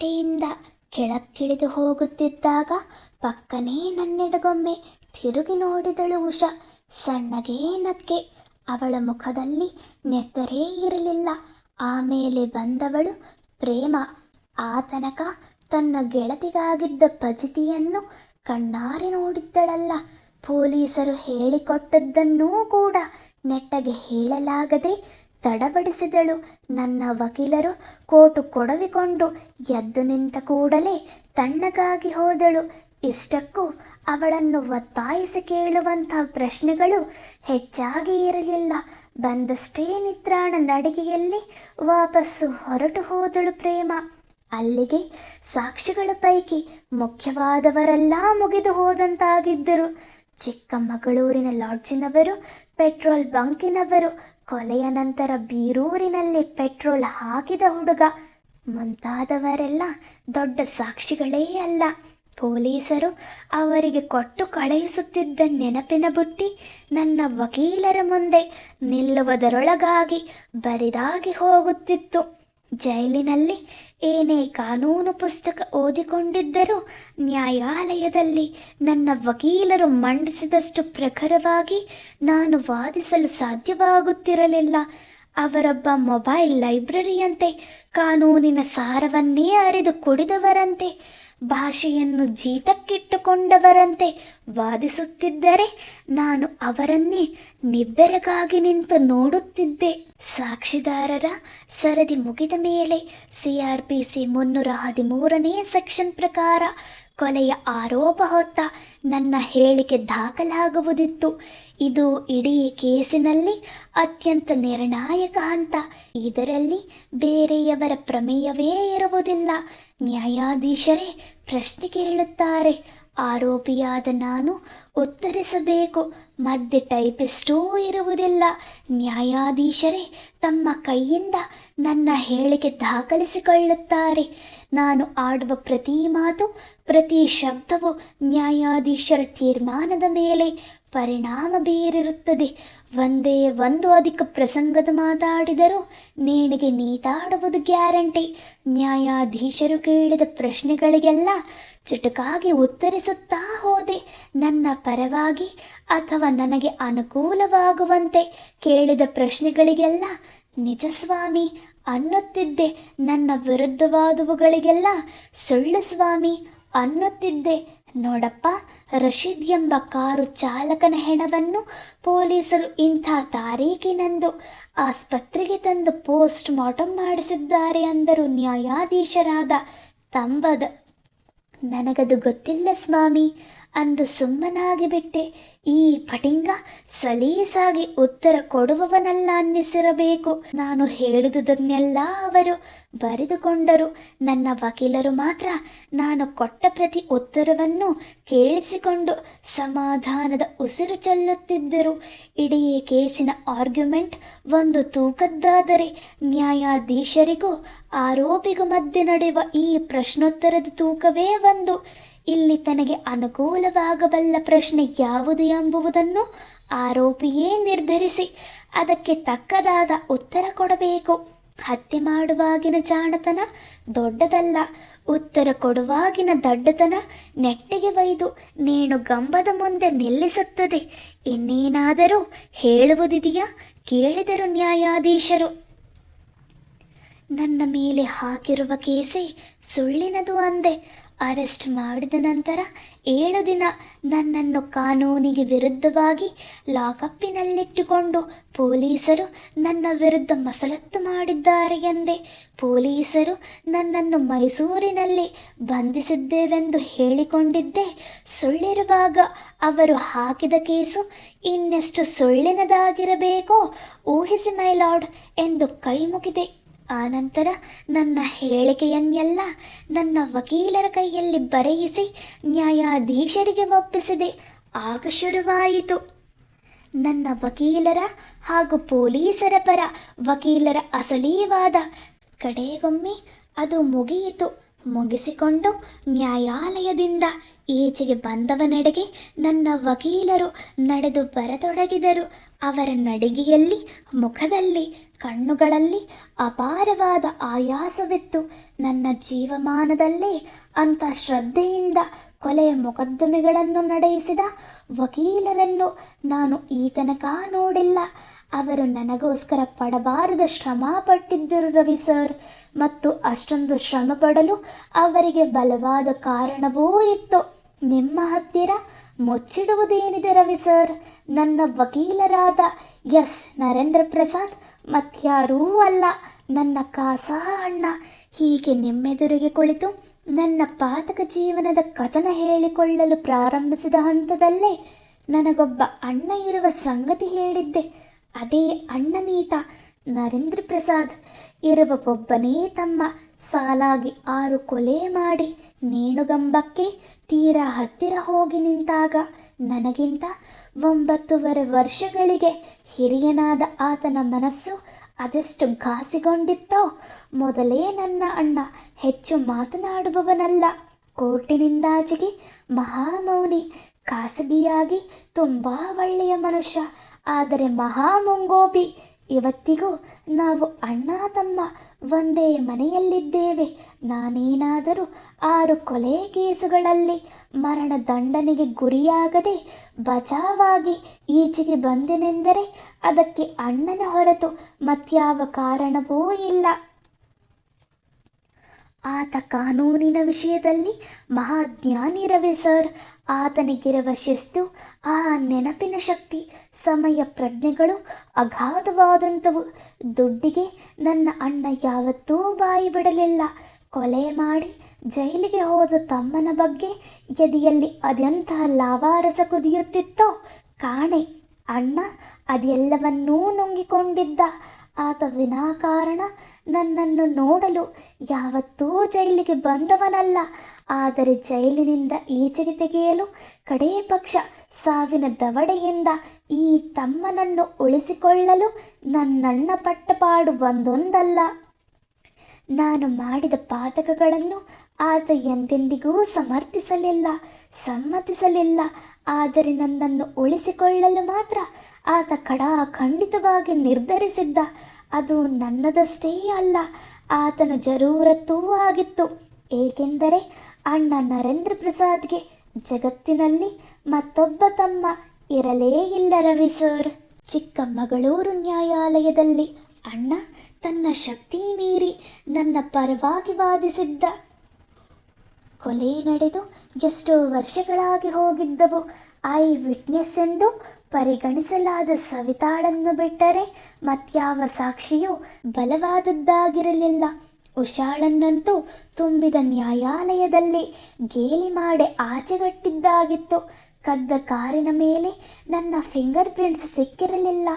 ಮೆಟ್ಟಿಳಿದು ಹೋಗುತ್ತಿದ್ದಾಗ ಪಕ್ಕನೇ ನನ್ನೆಡಗೊಮ್ಮೆ ತಿರುಗಿ ನೋಡಿದಳು ಉಷಾ. ಸಣ್ಣಗೇ ನಕ್ಕೆ. ಅವಳ ಮುಖದಲ್ಲಿ ನೆತ್ತರೇ ಇರಲಿಲ್ಲ. ಆಮೇಲೆ ಬಂದವಳು ಪ್ರೇಮ. ಆತನಕ ತನಕ ತನ್ನ ಗೆಳತಿಗಾಗಿದ್ದ ಪಜಿತಿಯನ್ನು ಕಣ್ಣಾರೆ ನೋಡಿದ್ದಳಲ್ಲ. ಪೊಲೀಸರು ಹೇಳಿಕೊಟ್ಟದ್ದನ್ನೂ ಕೂಡ ನೆಟ್ಟಗೆ ಹೇಳಲಾಗದೆ ತಡಬಡಿಸಿದಳು. ನನ್ನ ವಕೀಲರು ಕೋಟು ಕೊಡವಿಕೊಂಡು ಎದ್ದು ನಿಂತ ಕೂಡಲೇ ತಣ್ಣಗಾಗಿ ಹೋದಳು. ಇಷ್ಟಕ್ಕೂ ಅವಳನ್ನು ಒತ್ತಾಯಿಸಿ ಕೇಳುವಂಥ ಪ್ರಶ್ನೆಗಳು ಹೆಚ್ಚಾಗಿ ಇರಲಿಲ್ಲ. ಬಂದಷ್ಟೇ ನಿತ್ರಾಣ ನಡಿಗೆಯಲ್ಲಿ ವಾಪಸ್ಸು ಹೊರಟು ಹೋದಳು ಪ್ರೇಮ. ಅಲ್ಲಿಗೆ ಸಾಕ್ಷಿಗಳ ಪೈಕಿ ಮುಖ್ಯವಾದವರೆಲ್ಲ ಮುಗಿದು ಹೋದಂತಾಗಿದ್ದರು. ಚಿಕ್ಕಮಗಳೂರಿನ ಲಾಡ್ಜಿನವರು, ಪೆಟ್ರೋಲ್ ಬಂಕಿನವರು ಕೊಲೆಯ ನಂತರ ಬೀರೂರಿನಲ್ಲಿ ಪೆಟ್ರೋಲ್ ಹಾಕಿದ ಹುಡುಗ. ಮುಂತಾದವರೆಲ್ಲ ದೊಡ್ಡ ಸಾಕ್ಷಿಗಳೇ ಅಲ್ಲ. ಪೊಲೀಸರು ಅವರಿಗೆ ಕೊಟ್ಟು ಕಳುಹಿಸುತ್ತಿದ್ದ ನೆನಪಿನ ಬುತ್ತಿ ನನ್ನ ವಕೀಲರ ಮುಂದೆ ನಿಲ್ಲುವುದರೊಳಗಾಗಿ ಬರಿದಾಗಿ ಹೋಗುತ್ತಿತ್ತು. ಜೈಲಿನಲ್ಲಿ ಏನೇ ಕಾನೂನು ಪುಸ್ತಕ ಓದಿಕೊಂಡಿದ್ದರೂ ನ್ಯಾಯಾಲಯದಲ್ಲಿ ನನ್ನ ವಕೀಲರು ಮಂಡಿಸಿದಷ್ಟು ಪ್ರಖರವಾಗಿ ನಾನು ವಾದಿಸಲು ಸಾಧ್ಯವಾಗುತ್ತಿರಲಿಲ್ಲ. ಅವರೊಬ್ಬ ಮೊಬೈಲ್ ಲೈಬ್ರರಿಯಂತೆ, ಕಾನೂನಿನ ಸಾರವನ್ನೇ ಅರಿದು ಕುಡಿದವರಂತೆ ಭಾಷೆಯನ್ನು ಜೀತಕ್ಕಿಟ್ಟುಕೊಂಡವರಂತೆ ವಾದಿಸುತ್ತಿದ್ದರೆ ನಾನು ಅವರನ್ನೇ ನಿಬ್ಬೆರಗಾಗಿ ನಿಂತು ನೋಡುತ್ತಿದ್ದೆ. ಸಾಕ್ಷಿದಾರರ ಸರದಿ ಮುಗಿದ ಮೇಲೆ ಸಿಆರ್ಪಿಸಿ ಮುನ್ನೂರ ಹದಿಮೂರನೇ ಸೆಕ್ಷನ್ ಪ್ರಕಾರ ಕೊಲೆಯ ಆರೋಪ ಹೊತ್ತ ನನ್ನ ಹೇಳಿಕೆ ದಾಖಲಾಗುವುದಿತ್ತು. ಇದು ಇಡೀ ಕೇಸಿನಲ್ಲಿ ಅತ್ಯಂತ ನಿರ್ಣಾಯಕ ಹಂತ. ಇದರಲ್ಲಿ ಬೇರೆಯವರ ಪ್ರಮೇಯವೇ ಇರುವುದಿಲ್ಲ. ನ್ಯಾಯಾಧೀಶರೇ ಪ್ರಶ್ನೆ ಕೇಳುತ್ತಾರೆ. ಆರೋಪಿಯಾದ ನಾನು ಉತ್ತರಿಸಬೇಕು. ಮಧ್ಯೆ ಟೈಪಿಸ್ಟೂ ಇರುವುದಿಲ್ಲ. ನ್ಯಾಯಾಧೀಶರೇ, ತಮ್ಮ ಕೈಯಿಂದ ನನ್ನ ಹೇಳಿಕೆ ದಾಖಲಿಸಿಕೊಳ್ಳುತ್ತಾರೆ. ನಾನು ಆಡುವ ಪ್ರತಿ ಮಾತು, ಪ್ರತಿ ಶಬ್ದವು ನ್ಯಾಯಾಧೀಶರ ತೀರ್ಮಾನದ ಮೇಲೆ ಪರಿಣಾಮ ಬೀರಿರುತ್ತದೆ. ಒಂದೇ ಒಂದು ಅಧಿಕ ಪ್ರಸಂಗದ ಮಾತಾಡಿದರೂ ನೇಣಿಗೆ ನೀತಾಡುವುದು ಗ್ಯಾರಂಟಿ. ನ್ಯಾಯಾಧೀಶರು ಕೇಳಿದ ಪ್ರಶ್ನೆಗಳಿಗೆಲ್ಲ ಚುಟುಕಾಗಿ ಉತ್ತರಿಸುತ್ತಾ ಹೋದೆ. ನನ್ನ ಪರವಾಗಿ ಅಥವಾ ನನಗೆ ಅನುಕೂಲವಾಗುವಂತೆ ಕೇಳಿದ ಪ್ರಶ್ನೆಗಳಿಗೆಲ್ಲ, ನಿಜ ಸ್ವಾಮಿ, ಅನ್ನುತ್ತಿದ್ದೆ ನನ್ನ ವಿರುದ್ಧವಾದವುಗಳಿಗೆಲ್ಲ, ಸುಳ್ಳು ಸ್ವಾಮಿ, ಅನ್ನುತ್ತಿದ್ದೆ. ನೋಡಪ್ಪ, ರಶೀದ್ ಎಂಬ ಕಾರು ಚಾಲಕನ ಹೆಣವನ್ನು ಪೊಲೀಸರು ಇಂಥ ತಾರೀಕಿನಂದು ಆಸ್ಪತ್ರೆಗೆ ತಂದು ಪೋಸ್ಟ್ ಮಾರ್ಟಮ್ ಮಾಡಿಸಿದ್ದಾರೆ ಅಂದರು ನ್ಯಾಯಾಧೀಶರಾದ ತಂಬದ. ನನಗದು ಗೊತ್ತಿಲ್ಲ ಸ್ವಾಮಿ. ಅಂದು ಸುಮ್ಮನಾಗಿ ಬಿಟ್ಟೆ. ಈ ಪಟಿಂಗ ಸಲೀಸಾಗಿ ಉತ್ತರ ಕೊಡುವವನಲ್ಲ ಅನ್ನಿಸಿರಬೇಕು. ನಾನು ಹೇಳಿದುದನ್ನೆಲ್ಲ ಅವರು ಬರೆದುಕೊಂಡರು. ನನ್ನ ವಕೀಲರು ಮಾತ್ರ ನಾನು ಕೊಟ್ಟ ಪ್ರತಿ ಉತ್ತರವನ್ನು ಕೇಳಿಸಿಕೊಂಡು ಸಮಾಧಾನದ ಉಸಿರು ಚೆಲ್ಲುತ್ತಿದ್ದರು. ಇಡೀ ಕೇಸಿನ ಆರ್ಗ್ಯುಮೆಂಟ್ ಒಂದು ತೂಕದ್ದಾದರೆ ನ್ಯಾಯಾಧೀಶರಿಗೂ, ಆರೋಪಿಗೂ ಮಧ್ಯೆ ನಡೆಯುವ ಈ ಪ್ರಶ್ನೋತ್ತರದ ತೂಕವೇ ಒಂದು. ಇಲ್ಲಿ ತನಗೆ ಅನುಕೂಲವಾಗಬಲ್ಲ ಪ್ರಶ್ನೆ ಯಾವುದು ಎಂಬುದನ್ನು ಆರೋಪಿಯೇ ನಿರ್ಧರಿಸಿ ಅದಕ್ಕೆ ತಕ್ಕದಾದ ಉತ್ತರ ಕೊಡಬೇಕು. ಹತ್ಯೆ ಮಾಡುವಾಗಿನ ಜಾಣತನ ದೊಡ್ಡದಲ್ಲ. ಉತ್ತರ ಕೊಡುವಾಗಿನ ದಡ್ಡತನ ನೆಟ್ಟಿಗೆ ಒಯ್ದು ನೀನು ಗಂಬದ ಮುಂದೆ ನಿಲ್ಲಿಸುತ್ತದೆ. ಇನ್ನೇನಾದರೂ ಹೇಳುವುದಿದೆಯಾ? ಕೇಳಿದರು ನ್ಯಾಯಾಧೀಶರು. ನನ್ನ ಮೇಲೆ ಹಾಕಿರುವ ಕೇಸೆ ಸುಳ್ಳಿನದು ಅಂದೆ. ಅರೆಸ್ಟ್ ಮಾಡಿದ ನಂತರ ಏಳು ದಿನ ನನ್ನನ್ನು ಕಾನೂನಿಗೆ ವಿರುದ್ಧವಾಗಿ ಲಾಕಪ್ಪಿನಲ್ಲಿಟ್ಟುಕೊಂಡು ಪೊಲೀಸರು ನನ್ನ ವಿರುದ್ಧ ಮಸಲತ್ತು ಮಾಡಿದ್ದಾರೆ ಎಂದೆ. ಪೊಲೀಸರು ನನ್ನನ್ನು ಮೈಸೂರಿನಲ್ಲಿ ಬಂಧಿಸಿದ್ದೇವೆಂದು ಹೇಳಿಕೊಂಡಿದ್ದೆ. ಸುಳ್ಳಿರುವಾಗ ಅವರು ಹಾಕಿದ ಕೇಸು ಇನ್ನೆಷ್ಟು ಸುಳ್ಳಿನದಾಗಿರಬೇಕೋ, ಊಹಿಸಿ ಮೈಲಾರ್ಡ್, ಎಂದು ಕೈ ಮುಗಿದೆ ಆನಂತರ ನನ್ನ ಹೇಳಿಕೆಯನ್ನೆಲ್ಲ ನನ್ನ ವಕೀಲರ ಕೈಯಲ್ಲಿ ಬರೆಯಿಸಿ ನ್ಯಾಯಾಧೀಶರಿಗೆ ಒಪ್ಪಿಸಿದೆ. ಆಗ ಶುರುವಾಯಿತು. ನನ್ನ ವಕೀಲರ ಹಾಗೂ ಪೊಲೀಸರ ಪರ ವಕೀಲರ ಅಸಲೀವಾದ ಕಡೆಗೊಮ್ಮೆ ಅದು ಮುಗಿಯಿತು. ಮುಗಿಸಿಕೊಂಡು ನ್ಯಾಯಾಲಯದಿಂದ ಈಚೆಗೆ ಬಂದವನೆಡೆಗೆ ನನ್ನ ವಕೀಲರು ನಡೆದು ಬರತೊಡಗಿದರು. ಅವರ ನಡಿಗೆಯಲ್ಲಿ, ಮುಖದಲ್ಲಿ, ಕಣ್ಣುಗಳಲ್ಲಿ ಅಪಾರವಾದ ಆಯಾಸವಿತ್ತು. ನನ್ನ ಜೀವಮಾನದಲ್ಲೇ ಅಂಥ ಶ್ರದ್ಧೆಯಿಂದ ಕೊಲೆಯ ಮೊಕದ್ದಮೆಗಳನ್ನು ನಡೆಸಿದ ವಕೀಲರನ್ನು ನಾನು ಈ ತನಕ ನೋಡಿಲ್ಲ. ಅವರು ನನಗೋಸ್ಕರ ಪಡಬಾರದ ಶ್ರಮ ಪಟ್ಟಿದ್ದರು ರವಿ ಸರ್. ಮತ್ತು ಅಷ್ಟೊಂದು ಶ್ರಮ ಪಡಲು ಅವರಿಗೆ ಬಲವಾದ ಕಾರಣವೂ ಇತ್ತು. ನಿಮ್ಮ ಹತ್ತಿರ ಮುಚ್ಚಿಡುವುದೇನಿದೆ ರವಿ ಸರ್? ನನ್ನ ವಕೀಲರಾದ ಎಸ್. ನರೇಂದ್ರ ಪ್ರಸಾದ್ ಮತ್ಯಾರೂ ಅಲ್ಲ. ನನ್ನ ಕಾಸಾ ಅಣ್ಣ ಹೀಗೆ ನಿಮ್ಮೆದುರಿಗೆ ಕುಳಿತು ನನ್ನ ಪಾತಕ ಜೀವನದ ಕಥನ ಹೇಳಿಕೊಳ್ಳಲು ಪ್ರಾರಂಭಿಸಿದ ಹಂತದಲ್ಲೇ ನನಗೊಬ್ಬ ಅಣ್ಣ ಇರುವ ಸಂಗತಿ ಹೇಳಿದ್ದೆ. ಅದೇ ಅಣ್ಣನೀತ ನರೇಂದ್ರ ಪ್ರಸಾದ್ ಇರುವ ಒಬ್ಬನೇ ತಮ್ಮ ಸಾಲಾಗಿ ಆರು ಕೊಲೆ ಮಾಡಿ ನೇಣುಗಂಬಕ್ಕೆ ತೀರ ಹತ್ತಿರ ಹೋಗಿ ನಿಂತಾಗ ನನಗಿಂತ ಒಂಬತ್ತೂವರೆ ವರ್ಷಗಳಿಗೆ ಹಿರಿಯನಾದ ಆತನ ಮನಸ್ಸು ಅದೆಷ್ಟು ಘಾಸಿಗೊಂಡಿತ್ತೋ ಮೊದಲೇ ನನ್ನ ಅಣ್ಣ ಹೆಚ್ಚು ಮಾತನಾಡುವವನಲ್ಲ. ಕೋರ್ಟಿನಿಂದಾಚೆಗೆ ಮಹಾಮೌನಿ ಖಾಸಗಿಯಾಗಿ ತುಂಬ ಒಳ್ಳೆಯ ಮನುಷ್ಯ. ಆದರೆ ಮಹಾಮುಂಗೋಪಿ, ಇವತ್ತಿಗೂ ನಾವು ಅಣ್ಣ ತಮ್ಮ ಒಂದೇ ಮನೆಯಲ್ಲಿದ್ದೇವೆ. ನಾನೇನಾದರೂ ಆರು ಕೊಲೆ ಕೇಸುಗಳಲ್ಲಿ ಮರಣ ದಂಡನೆಗೆ ಗುರಿಯಾಗದೆ ಬಚಾವಾಗಿ ಈಚೆಗೆ ಬಂದೆನೆಂದರೆ ಅದಕ್ಕೆ ಅಣ್ಣನ ಹೊರತು ಮತ್ಯಾವ ಕಾರಣವೂ ಇಲ್ಲ. ಆತ ಕಾನೂನಿನ ವಿಷಯದಲ್ಲಿ ಮಹಾಜ್ಞಾನಿ ರವಿ ಸರ್ ಆತನಿಗಿರುವ ಶಿಸ್ತು ಆ ನೆನಪಿನ ಶಕ್ತಿ, ಸಮಯ ಪ್ರಜ್ಞೆಗಳು ಅಗಾಧವಾದಂಥವು. ದುಡ್ಡಿಗೆ ನನ್ನ ಅಣ್ಣ ಯಾವತ್ತೂ ಬಾಯಿ ಬಿಡಲಿಲ್ಲ. ಕೊಲೆ ಮಾಡಿ ಜೈಲಿಗೆ ಹೋದ ತಮ್ಮನ ಬಗ್ಗೆ ಎದೆಯಲ್ಲಿ ಅದೆಂತಹ ಲಾವಾರಸ ಕುದಿಯುತ್ತಿತ್ತೋ? ಕಾಣೆ, ಅಣ್ಣ ಅದೆಲ್ಲವನ್ನೂ ನುಂಗಿಕೊಂಡಿದ್ದ. ಆತ ವಿನಾಕಾರಣ ನನ್ನನ್ನು ನೋಡಲು ಯಾವತ್ತೂ ಜೈಲಿಗೆ ಬಂದವನಲ್ಲ. ಆದರೆ ಜೈಲಿನಿಂದ ಈಚೆಗೆ ತೆಗೆಯಲು ಕಡೇ ಪಕ್ಷ ಸಾವಿನ ದವಡೆಯಿಂದ ಈ ತಮ್ಮನನ್ನು ಉಳಿಸಿಕೊಳ್ಳಲು ನನ್ನಣ್ಣ ಪಟ್ಟಪಾಡು ಒಂದೊಂದಲ್ಲ ನಾನು ಮಾಡಿದ ಪಾತಕಗಳನ್ನು ಆತ ಎಂದೆಂದಿಗೂ ಸಮರ್ಥಿಸಲಿಲ್ಲ, ಸಮ್ಮತಿಸಲಿಲ್ಲ. ಆದರೆ ನನ್ನನ್ನು ಉಳಿಸಿಕೊಳ್ಳಲು ಮಾತ್ರ ಆತ ಕಡಾ ಖಂಡಿತವಾಗಿ ನಿರ್ಧರಿಸಿದ್ದ. ಅದು ನನ್ನದಷ್ಟೇ ಅಲ್ಲ, ಆತನ ಜರೂರತ್ತೂ ಆಗಿತ್ತು. ಏಕೆಂದರೆ ಅಣ್ಣ ನರೇಂದ್ರ ಪ್ರಸಾದ್ಗೆ ಜಗತ್ತಿನಲ್ಲಿ ಮತ್ತೊಬ್ಬ ತಮ್ಮ ಇರಲೇ ಇಲ್ಲ ರವಿ ಸರ್. ಚಿಕ್ಕಮಗಳೂರು ನ್ಯಾಯಾಲಯದಲ್ಲಿ ಅಣ್ಣ ತನ್ನ ಶಕ್ತಿ ಮೀರಿ ನನ್ನ ಪರವಾಗಿ ವಾದಿಸಿದ್ದ. ಕೊಲೆ ನಡೆದು ಎಷ್ಟೋ ವರ್ಷಗಳಾಗಿ ಹೋಗಿದ್ದವು. ಐ ವಿಟ್ನೆಸ್ ಎಂದು ಪರಿಗಣಿಸಲಾದ ಸವಿತಾಳನ್ನು ಬಿಟ್ಟರೆ ಮತ್ಯಾವ ಸಾಕ್ಷಿಯೂ ಬಲವಾದದ್ದಾಗಿರಲಿಲ್ಲ. ಉಷಾಳನ್ನಂತೂ ತುಂಬಿದ ನ್ಯಾಯಾಲಯದಲ್ಲಿ ಗೇಲಿ ಮಾಡಿ ಆಚೆಗಟ್ಟಿದ್ದಾಗಿತ್ತು. ಕದ್ದ ಕಾರಿನ ಮೇಲೆ ನನ್ನ ಫಿಂಗರ್ ಪ್ರಿಂಟ್ಸ್ ಸಿಕ್ಕಿರಲಿಲ್ಲ.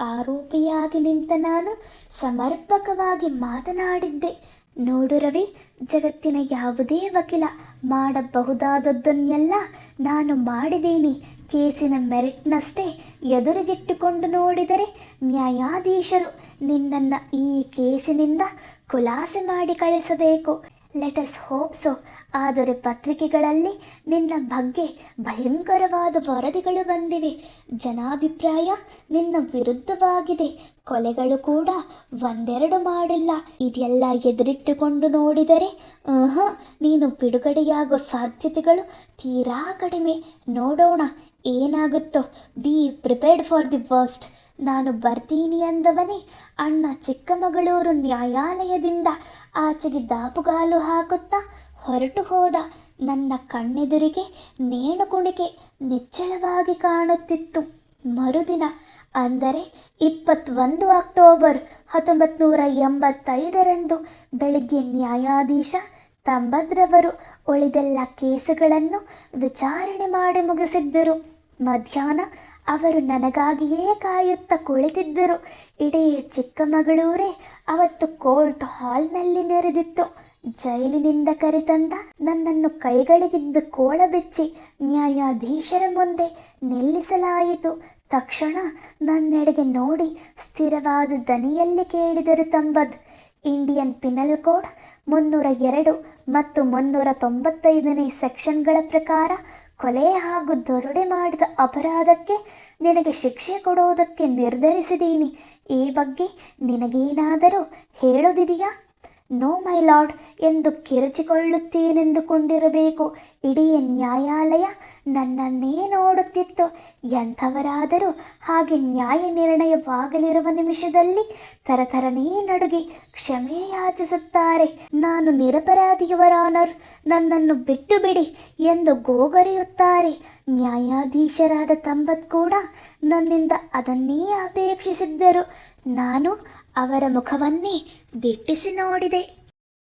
ಆರೋಪಿಯಾಗಿ ನಿಂತ ನಾನು ಸಮರ್ಪಕವಾಗಿ ಮಾತನಾಡಿದ್ದೆ. ನೋಡು ರವಿ, ಜಗತ್ತಿನ ಯಾವುದೇ ವಕೀಲ ಮಾಡಬಹುದಾದದ್ದನ್ನೆಲ್ಲ ನಾನು ಮಾಡಿದ್ದೀನಿ. ಕೇಸಿನ ಮೆರಿಟ್ನಷ್ಟೇ ಎದುರುಗಿಟ್ಟುಕೊಂಡು ನೋಡಿದರೆ ನ್ಯಾಯಾಧೀಶರು ನಿನ್ನನ್ನು ಈ ಕೇಸಿನಿಂದ ಖುಲಾಸೆ ಮಾಡಿ ಕಳಿಸಬೇಕು. ಲೆಟಸ್ ಹೋಪ್ ಸೊ ಆದರೆ ಪತ್ರಿಕೆಗಳಲ್ಲಿ ನಿನ್ನ ಬಗ್ಗೆ ಭಯಂಕರವಾದ ವರದಿಗಳು ಬಂದಿವೆ. ಜನಾಭಿಪ್ರಾಯ ನಿನ್ನ ವಿರುದ್ಧವಾಗಿದೆ. ಕೊಲೆಗಳು ಕೂಡ ಒಂದೆರಡು ಮಾಡಿಲ್ಲ. ಇದೆಲ್ಲ ಎದುರಿಟ್ಟುಕೊಂಡು ನೋಡಿದರೆ ನೀನು ಬಿಡುಗಡೆಯಾಗೋ ಸಾಧ್ಯತೆಗಳು ತೀರಾ ಕಡಿಮೆ. ನೋಡೋಣ, ಏನಾಗುತ್ತೋ. Be prepared for the worst ನಾನು ಬರ್ತೀನಿ ಅಂದವನೇ ಅಣ್ಣ ಚಿಕ್ಕಮಗಳೂರು ನ್ಯಾಯಾಲಯದಿಂದ ಆಚೆಗೆ ದಾಪುಗಾಲು ಹಾಕುತ್ತಾ ಹೊರಟು ಹೋದ. ನನ್ನ ಕಣ್ಣೆದುರಿಗೆ ನೇಣು ಕುಣಿಕೆ ನಿಚ್ಚಳವಾಗಿ ಕಾಣುತ್ತಿತ್ತು. ಮರುದಿನ, ಅಂದರೆ ಇಪ್ಪತ್ತೊಂದು ಅಕ್ಟೋಬರ್ ಹತ್ತೊಂಬತ್ತು ನೂರ ಎಂಬತ್ತೈದರಂದು ಬೆಳಿಗ್ಗೆ ನ್ಯಾಯಾಧೀಶ ತಂಬದ್ರವರು ಉಳಿದೆಲ್ಲ ಕೇಸುಗಳನ್ನು ವಿಚಾರಣೆ ಮಾಡಿ ಮುಗಿಸಿದ್ದರು. ಮಧ್ಯಾಹ್ನ ಅವರು ನನಗಾಗಿಯೇ ಕಾಯುತ್ತಾ ಕುಳಿತಿದ್ದರು. ಇಡೀ ಚಿಕ್ಕಮಗಳೂರೇ ಅವತ್ತು ಕೋರ್ಟ್ ಹಾಲ್ನಲ್ಲಿ ನೆರೆದಿತ್ತು. ಜೈಲಿನಿಂದ ಕರೆತಂದ ನನ್ನನ್ನು ಕೈಗಳಿಗಿದ್ದು ಕೋಳ ಬೆಚ್ಚಿ ನ್ಯಾಯಾಧೀಶರ ಮುಂದೆ ನಿಲ್ಲಿಸಲಾಯಿತು. ತಕ್ಷಣ ನನ್ನೆಡೆಗೆ ನೋಡಿ ಸ್ಥಿರವಾದ ದನಿಯಲ್ಲಿ ಕೇಳಿದರು ತಂಬದ್. ಇಂಡಿಯನ್ ಪಿನಲ್ ಕೋಡ್ ಮುನ್ನೂರ ಎರಡು ಮತ್ತು ಮುನ್ನೂರ ತೊಂಬತ್ತೈದನೇ ಸೆಕ್ಷನ್ಗಳ ಪ್ರಕಾರ ಕೊಲೆ ಹಾಗೂ ದರೋಡೆ ಮಾಡಿದ ಅಪರಾಧಕ್ಕೆ ನಿನಗೆ ಶಿಕ್ಷೆ ಕೊಡುವುದಕ್ಕೆ ನಿರ್ಧರಿಸಿದ್ದೀನಿ ಈ ಬಗ್ಗೆ ನಿನಗೇನಾದರೂ ಹೇಳೋದಿದೆಯಾ? ನೋ, ಮೈ ಲಾರ್ಡ್, ಎಂದು ಕಿರಚಿಕೊಳ್ಳುತ್ತೇನೆಂದುಕೊಂಡಿರಬೇಕು. ಇಡೀ ನ್ಯಾಯಾಲಯ ನನ್ನನ್ನೇ ನೋಡುತ್ತಿತ್ತು. ಎಂಥವರಾದರೂ ಹಾಗೆ ನ್ಯಾಯ ನಿರ್ಣಯವಾಗಲಿರುವ ನಿಮಿಷದಲ್ಲಿ ತರತರನೇ ನಡುಗಿ ಕ್ಷಮೆ ಯಾಚಿಸುತ್ತಾರೆ. ನಾನು ನಿರಪರಾಧಿಯವರಾನರ್, ನನ್ನನ್ನು ಬಿಟ್ಟು ಬಿಡಿ ಎಂದು ಗೋಗರಿಯುತ್ತಾರೆ. ನ್ಯಾಯಾಧೀಶರಾದ ತಂಬತ್ ಕೂಡ ನನ್ನಿಂದ ಅದನ್ನೇ ಅಪೇಕ್ಷಿಸಿದ್ದರು. ನಾನು ಅವರ ಮುಖವನ್ನೇ ದಿಟ್ಟಿಸಿ ನೋಡಿದೆ.